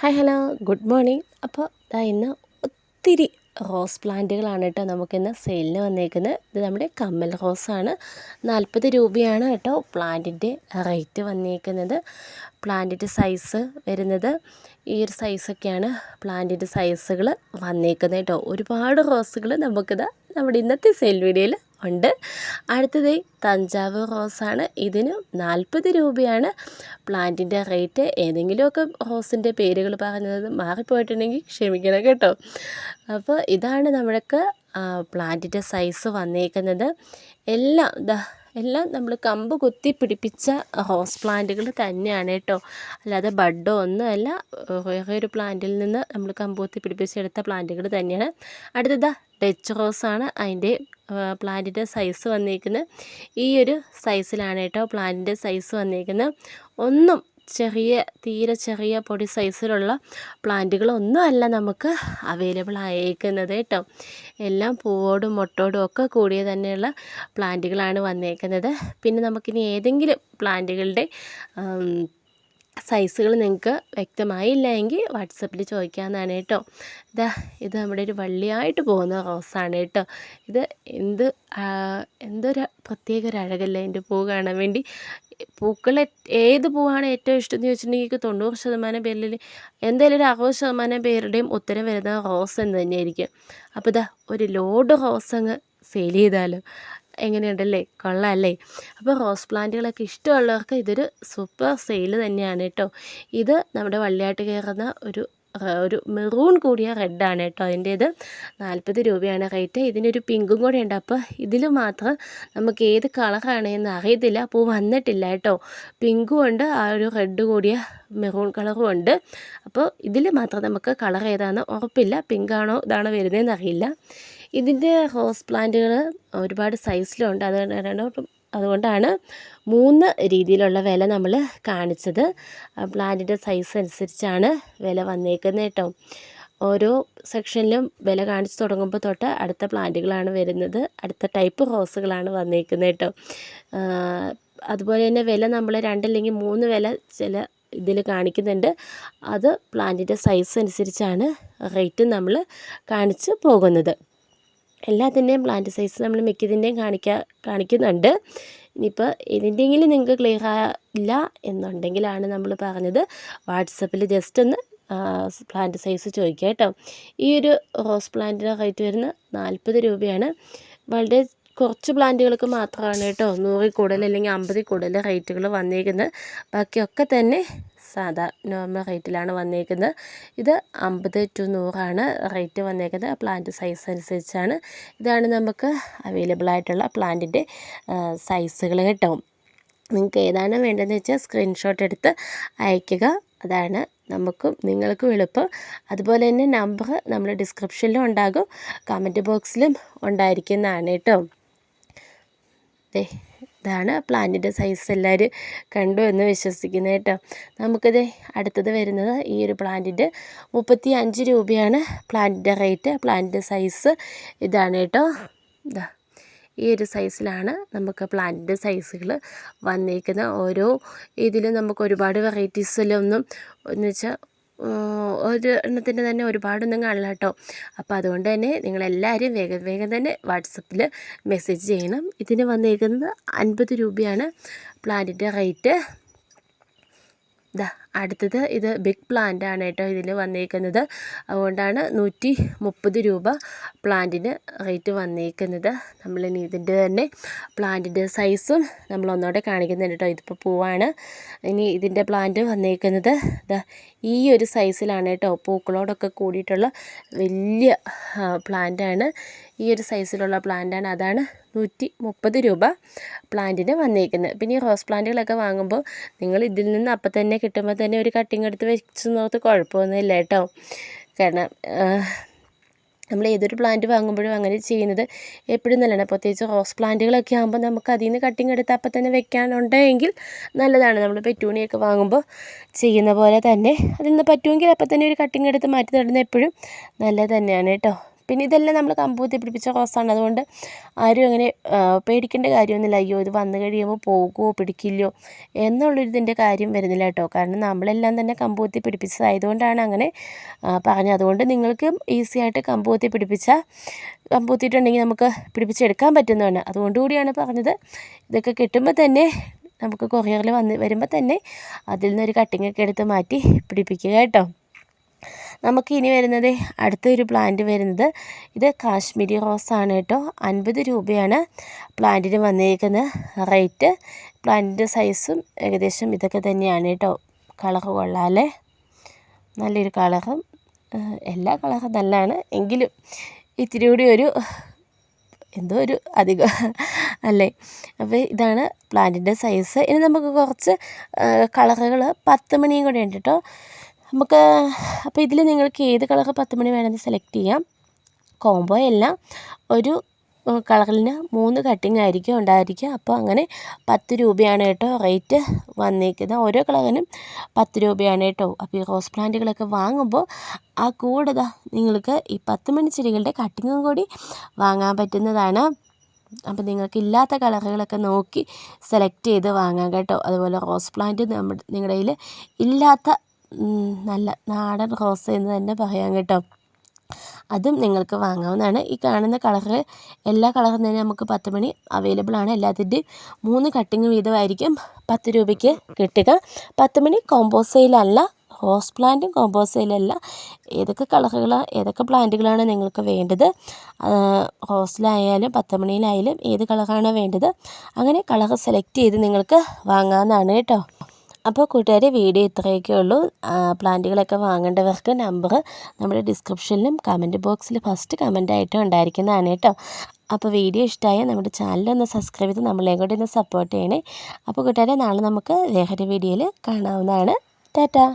Hi hello. Good morning. അപ്പോൾ ഇതാ ഇന്ന് ഒത്തിരി റോസ് പ്ലാന്റുകളാണ് കേട്ടോ നമുക്കിന്ന് സെയിലിന് വന്നേക്കുന്നത്. ഇത് നമ്മുടെ കമ്മൽ റോസാണ്. നാൽപ്പത് രൂപയാണ് കേട്ടോ പ്ലാന്റിന്റെ റേറ്റ് വന്നേക്കുന്നത്. പ്ലാന്റിന്റെ സൈസ് വരുന്നത് ഈ ഒരു സൈസൊക്കെയാണ് പ്ലാന്റിന്റെ സൈസുകൾ വന്നേക്കുന്നത് കേട്ടോ. ഒരുപാട് റോസുകൾ നമുക്കിത് നമ്മുടെ ഇന്നത്തെ സെയിൽ വീഡിയോയിൽ ഉണ്ട്. അടുത്തത് തഞ്ചാവൂർ റോസാണ്. ഇതിന് നാൽപ്പത് രൂപയാണ് പ്ലാന്റിന്റെ റേറ്റ്. ഏതെങ്കിലുമൊക്കെ റോസിന്റെ പേരുകൾ പറഞ്ഞത് മാറിപ്പോയിട്ടുണ്ടെങ്കിൽ ക്ഷമിക്കണം കേട്ടോ. അപ്പോൾ ഇതാണ് നമ്മൾക്ക് പ്ലാന്റിന്റെ സൈസ് വന്നേക്കുന്നത്. എല്ലാം ദാ എല്ലാം നമ്മൾ കമ്പ് കുത്തി പിടിപ്പിച്ച ഹോസ് പ്ലാന്റുകൾ തന്നെയാണ് കേട്ടോ. അല്ലാതെ ബഡോ ഒന്നുമല്ല ഒരു പ്ലാന്റിൽ നിന്ന് നമ്മൾ കമ്പ് കുത്തി പിടിപ്പിച്ചെടുത്ത പ്ലാന്റുകൾ തന്നെയാണ്. അടുത്തത് ഡച്ച് റോസാണ് അതിന്റെ പ്ലാന്റിന്റെ സൈസ് വന്നിരിക്കുന്നത് ഈ ഒരു സൈസിലാണ് കേട്ടോ പ്ലാന്റിന്റെ സൈസ് വന്നിരിക്കുന്നത് ഒന്നും ചെറിയ തീരെ ചെറിയ പൊടി സൈസിലുള്ള പ്ലാന്റുകളൊന്നുമല്ല നമുക്ക് അവൈലബിൾ ആയേക്കുന്നത് കേട്ടോ. എല്ലാം പൂവോടും മൊട്ടോടും ഒക്കെ കൂടിയ തന്നെയുള്ള പ്ലാന്റുകളാണ് വന്നേക്കുന്നത്. പിന്നെ നമുക്കിനി ഏതെങ്കിലും പ്ലാന്റുകളുടെ സൈസുകൾ നിങ്ങൾക്ക് വ്യക്തമായില്ല എങ്കിൽ വാട്സപ്പിൽ ചോദിക്കാമെന്നാണ് കേട്ടോ. ഇതാ ഇത് നമ്മുടെ ഒരു വള്ളിയായിട്ട് പോകുന്ന റോസാണ് കേട്ടോ. ഇത് എന്ത് എന്തൊരു പ്രത്യേക ഒരു അഴകല്ലേ എന്റെ പൂ കാണാൻ വേണ്ടി. പൂക്കൾ ഏത് പൂവാണ് ഏറ്റവും ഇഷ്ടം എന്ന് ചോദിച്ചിട്ടുണ്ടെങ്കിൽ തൊണ്ണൂറ് ശതമാനം പേരിൽ എന്തായാലും ഒരു അറുപത് ശതമാനം പേരുടെയും ഉത്തരം വരുന്നത് റോസ് എന്ന് തന്നെയായിരിക്കും. അപ്പോൾ ഇതാ ഒരു ലോഡ് റോസ് അങ്ങ് സെയിൽ ചെയ്താലോ എങ്ങനെയുണ്ടല്ലേ? കൊള്ളാമല്ലേ അപ്പോൾ റോസ് പ്ലാന്റുകളൊക്കെ ഇഷ്ടമുള്ളവർക്ക് ഇതൊരു സൂപ്പർ സെയിൽ തന്നെയാണ് കേട്ടോ. ഇത് നമ്മുടെ വള്ളിയാട്ട് കയറുന്ന ഒരു ഒരു മെറൂൺ കൂടിയ റെഡാണ് കേട്ടോ. അതിന്റേത് നാൽപ്പത് രൂപയാണ് റേറ്റ്. ഇതിനൊരു പിങ്കും കൂടെ ഉണ്ട്. അപ്പോൾ ഇതിൽ മാത്രം നമുക്ക് ഏത് കളറാണ് എന്ന് അറിയത്തില്ല. അപ്പോൾ വന്നിട്ടില്ല കേട്ടോ. പിങ്കും ഉണ്ട് ആ ഒരു റെഡ് കൂടിയ മെറൂൺ കളറും ഉണ്ട്. അപ്പോൾ ഇതിൽ മാത്രം നമുക്ക് കളർ ഏതാണെന്ന് ഉറപ്പില്ല. പിങ്കാണോ ഇതാണോ വരുന്നതെന്ന് അറിയില്ല. ഇതിന്റെ ഹോസ് പ്ലാന്റുകൾ ഒരുപാട് സൈസിലുണ്ട്. അതുകൊണ്ട് അതുകൊണ്ടാണ് മൂന്ന് രീതിയിലുള്ള വില നമ്മൾ കാണിച്ചത്. പ്ലാന്റിന്റെ സൈസ് അനുസരിച്ചാണ് വില വന്നേക്കുന്നത് കേട്ടോ. ഓരോ സെക്ഷനിലും വില കാണിച്ചു തുടങ്ങുമ്പോൾ തൊട്ട് അടുത്ത പ്ലാന്റുകളാണ് വരുന്നത്. അടുത്ത ടൈപ്പ് റോസുകളാണ് വന്നേക്കുന്നത് കേട്ടോ. അതുപോലെ തന്നെ വില നമ്മൾ രണ്ടല്ലെങ്കിൽ മൂന്ന് വില ചില ഇതിൽ കാണിക്കുന്നുണ്ട്. അത് പ്ലാന്റിന്റെ സൈസ് അനുസരിച്ചാണ് റേറ്റ് നമ്മൾ കാണിച്ച് പോകുന്നത്. എല്ലാത്തിന്റെയും പ്ലാന്റ് സൈസ് നമ്മൾ മിക്കതിന്റെയും കാണിക്കുക കാണിക്കുന്നുണ്ട്. ഇനിയിപ്പോൾ ഇതിന്റെങ്കിലും നിങ്ങൾക്ക് ക്ലിയർ ആയില്ല എന്നുണ്ടെങ്കിലാണ് നമ്മൾ പറഞ്ഞത്. വാട്സപ്പിൽ ജസ്റ്റ് ഒന്ന് പ്ലാന്റ് സൈസ് ചോദിക്കുക കേട്ടോ. ഈ ഒരു റോസ് പ്ലാന്റിന്റെ റേറ്റ് വരുന്നത് നാൽപ്പത് രൂപയാണ്. വളരെ കുറച്ച് പ്ലാന്റുകൾക്ക് മാത്രമാണ് കേട്ടോ. നൂറിൽ കൂടുതൽ അല്ലെങ്കിൽ അമ്പതിൽ കൂടുതൽ റേറ്റുകൾ വന്നിരിക്കുന്നത് ബാക്കിയൊക്കെ തന്നെ സാധാ നോർമൽ റേറ്റിലാണ് വന്നേക്കുന്നത്. ഇത് അമ്പത് ടു നൂറാണ് റേറ്റ് വന്നേക്കുന്നത്. പ്ലാന്റ് സൈസ് അനുസരിച്ചാണ്. ഇതാണ് നമുക്ക് അവൈലബിൾ ആയിട്ടുള്ള പ്ലാന്റിന്റെ സൈസുകൾ കേട്ടോ. നിങ്ങൾക്ക് ഏതാണ് വേണ്ടതെന്ന് വെച്ചാൽ സ്ക്രീൻഷോട്ട് എടുത്ത് അയക്കുക അതാണ് നമുക്കും നിങ്ങൾക്കും എളുപ്പം. അതുപോലെ തന്നെ നമ്പർ നമ്മൾ ഡിസ്ക്രിപ്ഷനിലും ഉണ്ടാകും. കമന്റ് ബോക്സിലും ഉണ്ടായിരിക്കുന്നതാണ് കേട്ടോ. ഇതാണ് പ്ലാന്റിന്റെ സൈസ്. എല്ലാവരും കണ്ടു എന്ന് വിശ്വസിക്കുന്നത് കേട്ടോ. നമുക്കിത് അടുത്തത് വരുന്നത് ഈ ഒരു പ്ലാന്റിന്റെ മുപ്പത്തി അഞ്ച് രൂപയാണ് പ്ലാന്റിന്റെ റേറ്റ് പ്ലാന്റിന്റെ സൈസ്. ഇതാണ് കേട്ടോ. ഇതാ ഈ ഒരു സൈസിലാണ് നമുക്ക് പ്ലാന്റിന്റെ സൈസുകൾ വന്നിരിക്കുന്നത് ഓരോ ഇതിലും നമുക്ക് ഒരുപാട് വെറൈറ്റീസിലൊന്നും എന്ന് വെച്ചാൽ ഒരു എണ്ണത്തിന്റെ തന്നെ ഒരുപാടൊന്നും കാണില്ല കേട്ടോ. അപ്പോൾ അതുകൊണ്ട് തന്നെ നിങ്ങളെല്ലാവരും വേഗം വേഗം തന്നെ വാട്സപ്പിൽ മെസ്സേജ് ചെയ്യണം. ഇതിന് വന്നേക്കുന്നത് അൻപത് രൂപയാണ് പ്ലാന്റിന്റെ റേറ്റ് ഇതാ അടുത്തത് ഇത് ബിഗ് പ്ലാന്റ് ആണ് കേട്ടോ ഇതിൽ വന്നേക്കുന്നത്. അതുകൊണ്ടാണ് നൂറ്റി മുപ്പത് രൂപ പ്ലാന്റിന് റേറ്റ് വന്നേക്കുന്നത്. നമ്മളിനി ഇതിന്റെ തന്നെ പ്ലാന്റിന്റെ സൈസും നമ്മൾ ഒന്നുകൂടെ കാണിക്കുന്നുണ്ട് കേട്ടോ. ഇതിപ്പോൾ പൂവാണ്. ഇനി ഇതിന്റെ പ്ലാന്റ് വന്നേക്കുന്നത് ഈ ഒരു സൈസിലാണ് കേട്ടോ. പൂക്കളോടൊക്കെ കൂടിയിട്ടുള്ള വലിയ പ്ലാന്റാണ് ഈ ഒരു സൈസിലുള്ള പ്ലാന്റാണ് അതാണ് നൂറ്റി മുപ്പത് രൂപ പ്ലാന്റിന് വന്നേക്കുന്നത്. പിന്നെ ഈ റോസ് പ്ലാന്റുകളൊക്കെ വാങ്ങുമ്പോൾ നിങ്ങൾ ഇതിൽ നിന്ന് അപ്പം തന്നെ കിട്ടുമ്പോൾ തന്നെ ഒരു കട്ടിങ് എടുത്ത് വെച്ച് നോർത്ത് കുഴപ്പമൊന്നുമില്ല കേട്ടോ. കാരണം നമ്മൾ ഏതൊരു പ്ലാന്റ് വാങ്ങുമ്പോഴും അങ്ങനെ ചെയ്യുന്നത് എപ്പോഴും നല്ലതാണ്. പ്രത്യേകിച്ച് റോസ് പ്ലാന്റുകളൊക്കെ ആകുമ്പോൾ നമുക്ക് അതിൽ നിന്ന് കട്ടിങ് എടുത്ത് അപ്പം തന്നെ വെക്കാനുണ്ടെങ്കിൽ നല്ലതാണ്. നമ്മൾ പെറ്റൂണിയൊക്കെ വാങ്ങുമ്പോൾ ചെയ്യുന്ന പോലെ തന്നെ. അതിൽ നിന്ന് പറ്റുമെങ്കിൽ അപ്പം തന്നെ ഒരു കട്ടിങ് എടുത്ത് മാറ്റി നടുന്നത് എപ്പോഴും നല്ലത് തന്നെയാണ് കേട്ടോ. പിന്നെ ഇതെല്ലാം നമ്മൾ കമ്പൂത്തി പിടിപ്പിച്ച റോസാണ് അതുകൊണ്ട് ആരും അങ്ങനെ പേടിക്കേണ്ട കാര്യമൊന്നുമില്ല. അയ്യോ ഇത് വന്നു കഴിയുമ്പോൾ പോകുമോ പിടിക്കില്ലയോ എന്നുള്ളൊരിതിന്റെ കാര്യം വരുന്നില്ല കേട്ടോ. കാരണം നമ്മളെല്ലാം തന്നെ കമ്പൂത്തി പിടിപ്പിച്ചതായതുകൊണ്ടാണ് അങ്ങനെ പറഞ്ഞത്. അതുകൊണ്ട് നിങ്ങൾക്ക് ഈസി ആയിട്ട് കമ്പൂത്തി പിടിപ്പിച്ച കമ്പൂത്തിയിട്ടുണ്ടെങ്കിൽ നമുക്ക് പിടിപ്പിച്ചെടുക്കാൻ പറ്റുന്നതാണ്. അതുകൊണ്ട് കൂടിയാണ് പറഞ്ഞത്. ഇതൊക്കെ കിട്ടുമ്പോൾ തന്നെ നമുക്ക് കൊറിയറിൽ വന്ന് വരുമ്പോൾ തന്നെ അതിൽ നിന്നൊരു കട്ടിങ്ങൊക്കെ എടുത്ത് മാറ്റി പിടിപ്പിക്കുക കേട്ടോ. നമുക്ക് ഇനി വരുന്നത് അടുത്തൊരു പ്ലാന്റ് വരുന്നത്. ഇത് കാശ്മീരി റോസാണ് കേട്ടോ. അൻപത് രൂപയാണ് പ്ലാന്റിന് വന്നിരിക്കുന്ന റേറ്റ് പ്ലാന്റിന്റെ സൈസും ഏകദേശം ഇതൊക്കെ തന്നെയാണ് കേട്ടോ. കളറ് കൊള്ളാമല്ലേ നല്ലൊരു കളറും എല്ലാ കളറും നല്ലതാണ്. എങ്കിലും ഇത്തിരി കൂടി ഒരു എന്തോ ഒരു അധികം അല്ലേ? അപ്പോൾ ഇതാണ് പ്ലാന്റിന്റെ സൈസ് ഇനി നമുക്ക് കുറച്ച് കളറുകൾ പത്ത് മണിയും കൂടെ ഉണ്ട് കേട്ടോ. നമുക്ക് അപ്പോൾ ഇതിൽ നിങ്ങൾക്ക് ഏത് കളർ പത്ത് മണി വേണമെന്ന് സെലക്ട് ചെയ്യാം. കോംബോ എല്ലാം ഒരു കളറിന് മൂന്ന് കട്ടിങ് ആയിരിക്കും ഉണ്ടായിരിക്കുക അപ്പോൾ അങ്ങനെ പത്ത് രൂപയാണ് കേട്ടോ റേറ്റ് വന്നിരിക്കുന്നത് ഓരോ കളറിനും പത്ത് രൂപയാണ് കേട്ടോ. അപ്പോൾ ഈ റോസ് പ്ലാന്റുകളൊക്കെ വാങ്ങുമ്പോൾ ആ കൂടെ നിങ്ങൾക്ക് ഈ പത്ത് മണി ചെടികളുടെ കട്ടിങ്ങും കൂടി വാങ്ങാൻ പറ്റുന്നതാണ്. അപ്പോൾ നിങ്ങൾക്ക് ഇല്ലാത്ത കളറുകളൊക്കെ നോക്കി സെലക്ട് ചെയ്ത് വാങ്ങാം കേട്ടോ. അതുപോലെ റോസ് പ്ലാന്റ് നമ്മുടെ നിങ്ങളുടെ കയ്യിൽ ഇല്ലാത്ത നല്ല നാടൻ റോസ് എന്ന് തന്നെ പറയാം കേട്ടോ. അതും നിങ്ങൾക്ക് വാങ്ങാവുന്നതാണ്. ഈ കാണുന്ന കളറ് എല്ലാ കളറും തന്നെ നമുക്ക് പത്ത് മണി അവൈലബിൾ ആണ്. എല്ലാത്തിന്റെയും മൂന്ന് കട്ടിങ് വീതമായിരിക്കും പത്ത് രൂപയ്ക്ക് കിട്ടുക. പത്ത് മണി കോംബോ സെയിലല്ല റോസ് പ്ലാന്റും കോംബോ സെയിലല്ല ഏതൊക്കെ കളറുകളാണ് ഏതൊക്കെ പ്ലാന്റുകളാണ് നിങ്ങൾക്ക് വേണ്ടത്? റോസിലായാലും പത്ത് മണിയിലായാലും ഏത് കളറാണ് വേണ്ടത്? അങ്ങനെ കളർ സെലക്ട് ചെയ്ത് നിങ്ങൾക്ക് വാങ്ങാവുന്നതാണ് കേട്ടോ. അപ്പോൾ കൂട്ടുകാർ വീഡിയോ ഇത്രയൊക്കെ ഉള്ളൂ. പ്ലാന്റുകളൊക്കെ വാങ്ങേണ്ടവർക്ക് നമ്പർ നമ്മുടെ ഡിസ്ക്രിപ്ഷനിലും കമന്റ് ബോക്സിൽ ഫസ്റ്റ് കമന്റായിട്ടും ഉണ്ടായിരിക്കുന്നതാണ് കേട്ടോ. അപ്പോൾ വീഡിയോ ഇഷ്ടമായ നമ്മുടെ ചാനലൊന്ന് സബ്സ്ക്രൈബ് ചെയ്ത് നമ്മളെയും കൂടി ഒന്ന് സപ്പോർട്ട് ചെയ്യണേ. അപ്പോൾ കൂട്ടുകാരെ നാളെ നമുക്ക് വേറൊരു വീഡിയോയിൽ കാണാവുന്നതാണ്. ടാറ്റാ!